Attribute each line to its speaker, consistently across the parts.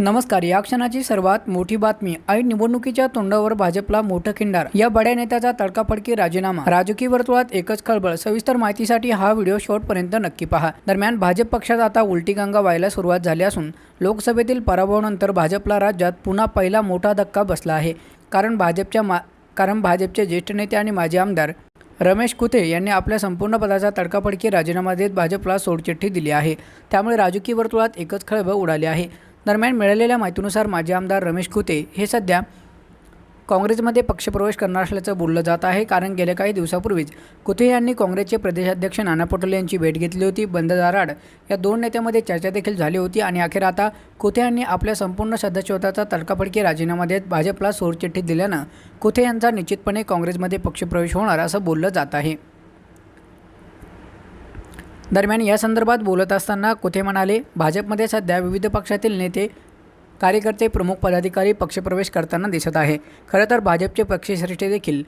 Speaker 1: नमस्कार या क्षणाची सर्वात मोठी बातमी ऐन निवडणुकीच्या तोंडावर भाजपला मोठं खिंडार. या बड्या नेत्याचा तडकाफडकी राजीनामा. राजकीय वर्तुळात एकच खळबळ सविस्तर माहितीसाठी हा व्हिडिओ शेवटपर्यंत नक्की पहा. दरम्यान भाजप पक्षात आता उलटी गंगा व्हायला सुरुवात झाली असून लोकसभेतील पराभवानंतर भाजपला राज्यात पुन्हा पहिला मोठा धक्का बसला आहे. कारण भाजपच्या मा कारण भाजपचे ज्येष्ठ नेते आणि माजी आमदार रमेश कुथे यांनी आपल्या संपूर्ण पदाचा तडकाफडकी राजीनामा देत भाजपला सोडचिठ्ठी दिली आहे. त्यामुळे राजकीय वर्तुळात एकच खळबळ उडाली आहे. दरम्यान मिळालेल्या माहितीनुसार माजी आमदार रमेश कुते हे सध्या काँग्रेसमध्ये पक्षप्रवेश करणार असल्याचं बोललं जात आहे. कारण गेल्या काही दिवसापूर्वीच कुथे यांनी काँग्रेसचे प्रदेशाध्यक्ष नाना पटोले यांची भेट घेतली होती. बंद दाराड या दोन नेत्यामध्ये चर्चा देखील झाली होती आणि अखेर आता कुथे यांनी आपल्या संपूर्ण सदस्यत्वाचा तडकाफडकी राजीनामा देत भाजपला सोडचिठ्ठी दिल्यानं कुथे यांचा निश्चितपणे काँग्रेसमध्ये पक्षप्रवेश होणार असं बोललं जात आहे. दरम्यान या संदर्भात बोलत असताना कुथे म्हणाले भाजपमध्ये सध्या विविध पक्षातील नेते कार्यकर्ते प्रमुख पदाधिकारी पक्षप्रवेश करताना दिसत आहे. खरं तर भाजपचे पक्षश्रेष्ठी देखील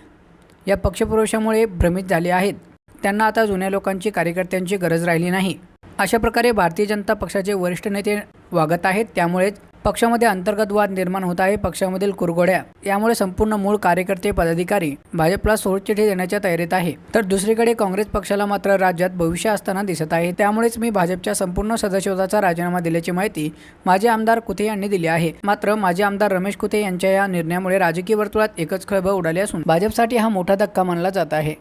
Speaker 1: या पक्षप्रवेशामुळे भ्रमित झाले आहेत. त्यांना आता जुन्या लोकांची कार्यकर्त्यांची गरज राहिली नाही. अशा प्रकारे भारतीय जनता पक्षाचे वरिष्ठ नेते वागत आहेत त्यामुळेच पक्षामध्ये अंतर्गत वाद निर्माण होत आहे. पक्षामधील कुरघोड्या यामुळे संपूर्ण मूळ कार्यकर्ते पदाधिकारी भाजपला सोडचिठी देण्याच्या तयारीत आहे. तर दुसरीकडे काँग्रेस पक्षाला मात्र राज्यात भविष्य असताना दिसत आहे. त्यामुळेच मी भाजपच्या संपूर्ण सदस्यत्वाचा राजीनामा दिल्याची माहिती माजी आमदार कुथे यांनी दिली आहे. मात्र माजी आमदार रमेश कुथे यांच्या या निर्णयामुळे राजकीय वर्तुळात एकच खळबळ उडाली असून भाजपसाठी हा मोठा धक्का मानला जात आहे.